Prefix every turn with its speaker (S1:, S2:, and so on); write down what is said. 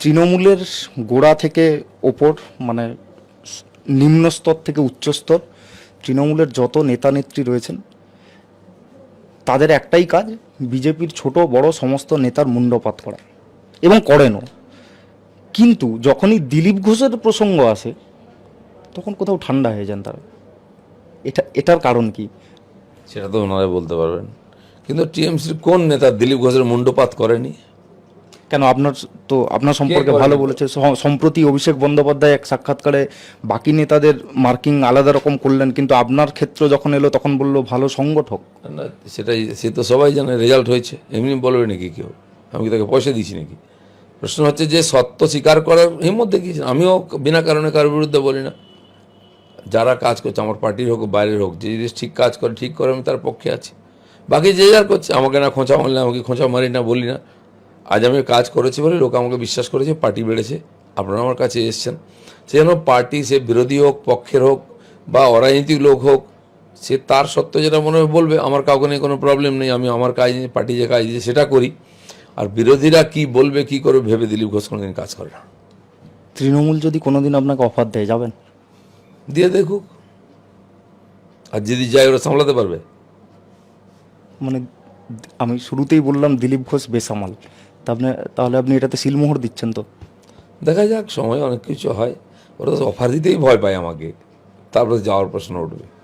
S1: তৃণমূলের গোড়া থেকে ওপর মানে নিম্ন স্তর থেকে উচ্চস্তর তৃণমূলের যত নেতা নেত্রী রয়েছেন, তাদের একটাই কাজ, বিজেপির ছোট, বড় সমস্ত নেতার মুন্ডপাত করা। এবং করেনও। কিন্তু যখনই দিলীপ ঘোষের প্রসঙ্গ আসে, তখন কোথাও ঠান্ডা হয়ে যান তারা। এটা, এটার কারণ কি?
S2: সেটা তো ওনারা বলতে পারবেন। কিন্তু টিএমসির কোন নেতা দিলীপ ঘোষের মুন্ডপাত করেনি?
S1: কেন আপনার তো আপনার সম্পর্কে ভালো বলেছে। সম্প্রতি অভিষেক বন্দ্যোপাধ্যায় এক সাক্ষাৎকারে বাকি নেতাদের মার্কিং আলাদা রকম করলেন কিন্তু আপনার ক্ষেত্র যখন এলো তখন বলল ভালো সংগঠক।
S2: না সেটাই সে তো সবাই জানে রেজাল্ট হয়েছে। এমনি বলবে নাকি কেউ? আমি কি তাকে পয়সা দিয়েছি নাকি? প্রশ্ন হচ্ছে যে সত্য স্বীকার করার হিম্মত দেখিয়েছেন আমিও বিনা কারণে কারোর বিরুদ্ধে বলি না। যারা কাজ করছে আমার পার্টির হোক বাইরের হোক যে জিনিস ঠিক কাজ করে ঠিক করে আমি তার পক্ষে আছি। বাকি যে যার করছে আমাকে না খোঁচা মারলে আমাকে খোঁচা মারি না বলি না। আজ আমি কাজ করেছি বলে লোক আমাকে বিশ্বাস করেছে পার্টি বেড়েছে। আপনারা আমার কাছে এসছেন। সে যেন পার্টি সে বিরোধী হোক পক্ষের হোক বা অরাজনৈতিক লোক হোক সে তার সত্য যেটা মনে হয় বলবে আমার কাউকে নিয়ে কোনো প্রবলেম নেই আমি আমার কাজ নিয়ে পার্টি যে কাজ দিয়েছে সেটা করি। আর বিরোধীরা কি বলবে কি করে ভেবে দিলীপ ঘোষ কোনোদিন কাজ করে না।
S1: তৃণমূল যদি কোনোদিন আপনাকে অফার দেয় যাবেন?
S2: দিয়ে দেখুক। আর যদি যায় ওরা সামলাতে পারবে।
S1: মানে আমি শুরুতেই বললাম দিলীপ ঘোষ বেসামাল। আপনি, তাহলে আপনি এটাতে সিলমোহর দিচ্ছেন তো?
S2: দেখা যাক, সময় অনেক কিছু হয়। ওরা তো অফার দিতেই ভয় পায় আমাকে। তারপরে যাওয়ার প্রশ্ন উঠবে।